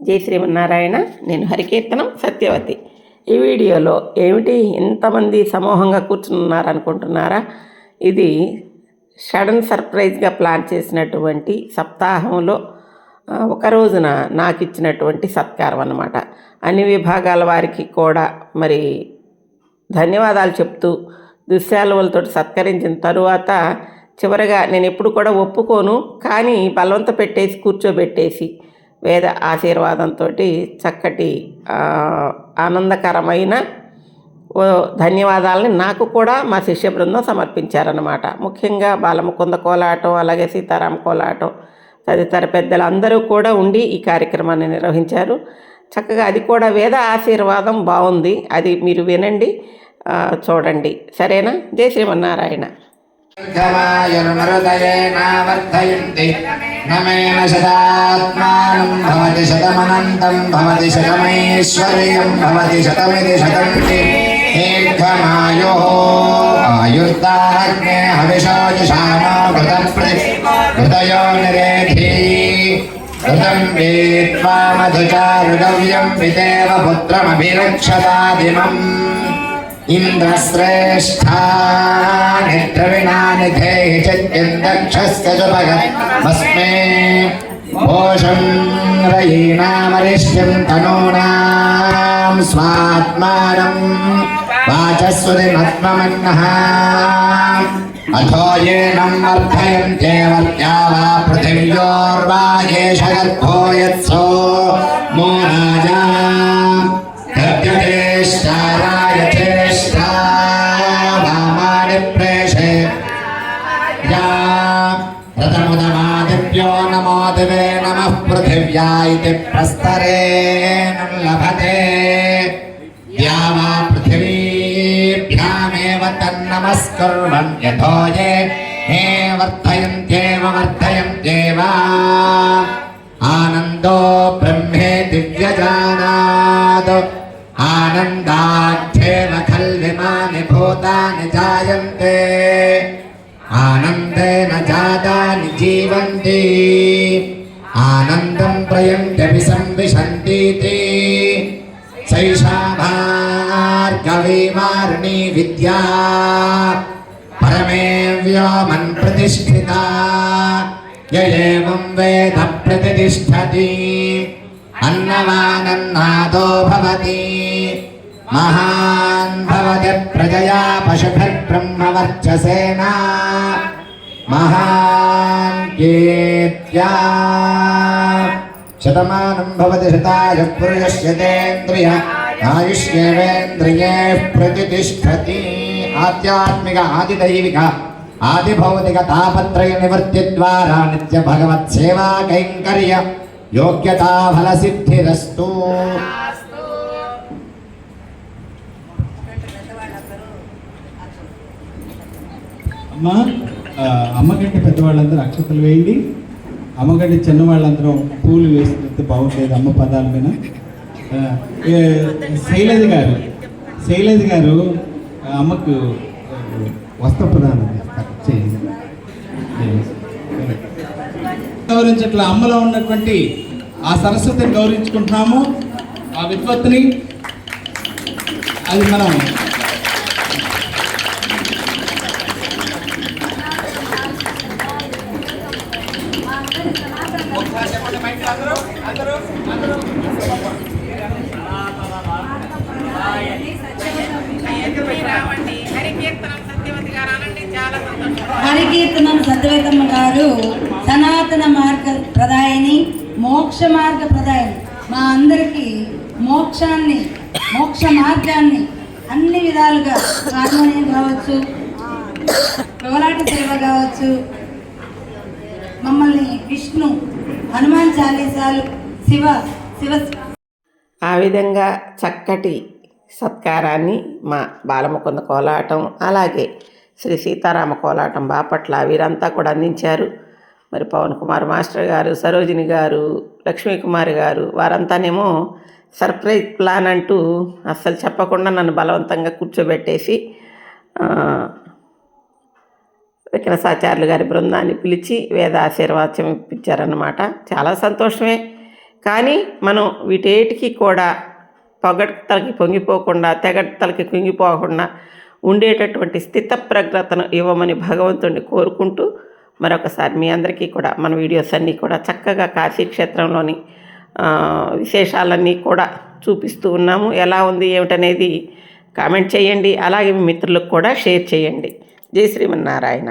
జై శ్రీమన్నారాయణ. నేను హరికీర్తనం సత్యవతి. ఈ వీడియోలో ఏమిటి? ఇంతమంది సమూహంగా కూర్చున్నారు అనుకుంటున్నారా? ఇది సడన్ సర్ప్రైజ్గా ప్లాన్ చేసినటువంటి సప్తాహంలో ఒక రోజున నాకు ఇచ్చినటువంటి సత్కారం అన్నమాట. అన్ని విభాగాల వారికి కూడా మరి ధన్యవాదాలు చెప్తూ దుశ్శాలువలతో సత్కరించిన తరువాత చివరగా నేను ఎప్పుడు కూడా ఒప్పుకోను కానీ బలవంత పెట్టేసి కూర్చోబెట్టేసి వేద ఆశీర్వాదంతో చక్కటి ఆనందకరమైన ఓ ధన్యవాదాలని నాకు కూడా మా శిష్య బృందం సమర్పించారనమాట ముఖ్యంగా బాలముకుంద కోలాటం అలాగే సీతారాం కోలాటం తదితర పెద్దలు అందరూ కూడా ఉండి ఈ కార్యక్రమాన్ని నిర్వహించారు. చక్కగా అది కూడా వేద ఆశీర్వాదం బాగుంది. అది మీరు వినండి చూడండి. సరేనా? జై శ్రీమన్నారాయణ. र्धमायुर्मरुदयेनावर्धयन्ति न मेन शतात्मानं भवति शतमनन्तं भवति शतमैश्वर्यं भवति शतमिति शतन्ति दीर्घमायुः आयुर्दाग्ने हविषोजुषाणो घृतप्रि हृदयो निरेधी घृतं वीत्वा मधुचारुगव्यं पितेव पुत्रमभिरक्षतादिमम् इन्द्रश्रेष्ठा निद्रविणानि धेहि चिद्यन्दक्षस्य च भगमस्मे भोषं रयीणामरिष्यं तनूनां स्वात्मानं वाचस्वतिमत्ममन्नः। अथो येनं वर्धयन्त्येवर्त्या वा पृथिव्योर्वा वामानि प्रेषे या रतमुदमादिभ्यो नमो दिवे नमः पृथिव्या इति प्रस्तरेण लभते या वा पृथिवीभ्यामेव तन्नमस्कुर्वन् यथो ये हे वर्धयन्त्येव वर्धयन्त्येव आनन्दो ब्रह्मे दिव्यजानात् आनन्दाध्येव खल्विमानि भूतानि जायन्ते आनन्देन जातानि जीवन्ति आनन्दं प्रयन्त्यपि संविशन्तीति सैषा भार्गवीवारिणी विद्या परमे व्योमन् प्रतिष्ठिता य एवं वेद प्रतिष्ठति अन्नवानन्नादो भवति महान् भवति प्रजया पशुभिर्ब्रह्मवर्चसेना महान् कीर्त्या शतमानं भवति शताय पुरुषस्यतेन्द्रिय आयुष्येवेन्द्रिये प्रतिष्ठति आध्यात्मिक आदिदैविक आदिभौतिक तापत्रय निवृत्ति द्वारा नित्य भगवत् सेवा कैङ्कर्य योग्यता फल అమ్మ అమ్మగడ్డ పెద్దవాళ్ళందరూ అక్షతలు వేయండి. అమ్మగడ్డ చిన్నవాళ్ళందరూ పూలు వేసినట్టు బాగుండేది అమ్మ పదాల మీద. శైలజ గారు శైలజ గారు అమ్మకు వస్త్ర ప్రధానం చేయండి. గౌరవించట్ల అమ్మలో ఉన్నటువంటి ఆ సరస్వతిని గౌరవించుకుంటున్నాము. ఆ విద్వత్తుని అది మనం హరికీర్తనం సత్యవేతమ్మ గారు సనాతన మార్గ ప్రదాయని మోక్ష మార్గ ప్రదాయని. మా అందరికీ మోక్షాన్ని మోక్ష మార్గాన్ని అన్ని విధాలుగా హార్మోనియం కావచ్చు కోలాట సేవ కావచ్చు మమ్మల్ని విష్ణు హనుమాన్ చాలీసాలు శివ శివ ఆ విధంగా చక్కటి సత్కారాన్ని మా బాలముకుంద కోలాటం అలాగే శ్రీ సీతారామ కోలాటం బాపట్ల వీరంతా కూడా అందించారు. మరి పవన్ కుమార్ మాస్టర్ గారు సరోజిని గారు లక్ష్మీకుమారి గారు వారంతానేమో సర్ప్రైజ్ ప్లాన్ అంటూ అస్సలు చెప్పకుండా నన్ను బలవంతంగా కూర్చోబెట్టేసి విక్రసాచార్యులు గారి బృందాన్ని పిలిచి వేద ఆశీర్వాదం ఇప్పించారన్నమాట. చాలా సంతోషమే. కానీ మనం వీటేటికి కూడా పొగడ్తలకి పొంగిపోకుండా తెగడ్తలకి కుంగిపోకుండా ఉండేటటువంటి స్థితప్రజ్ఞతను ఇవ్వమని భగవంతుడిని కోరుకుంటూ మరొకసారి మీ అందరికీ కూడా మన వీడియోస్ అన్నీ కూడా చక్కగా కాశీక్షేత్రంలోని విశేషాలన్నీ కూడా చూపిస్తూ ఉన్నాము. ఎలా ఉంది ఏమిటనేది కామెంట్ చేయండి. అలాగే మీ మిత్రులకు కూడా షేర్ చేయండి. జై శ్రీమన్నారాయణ.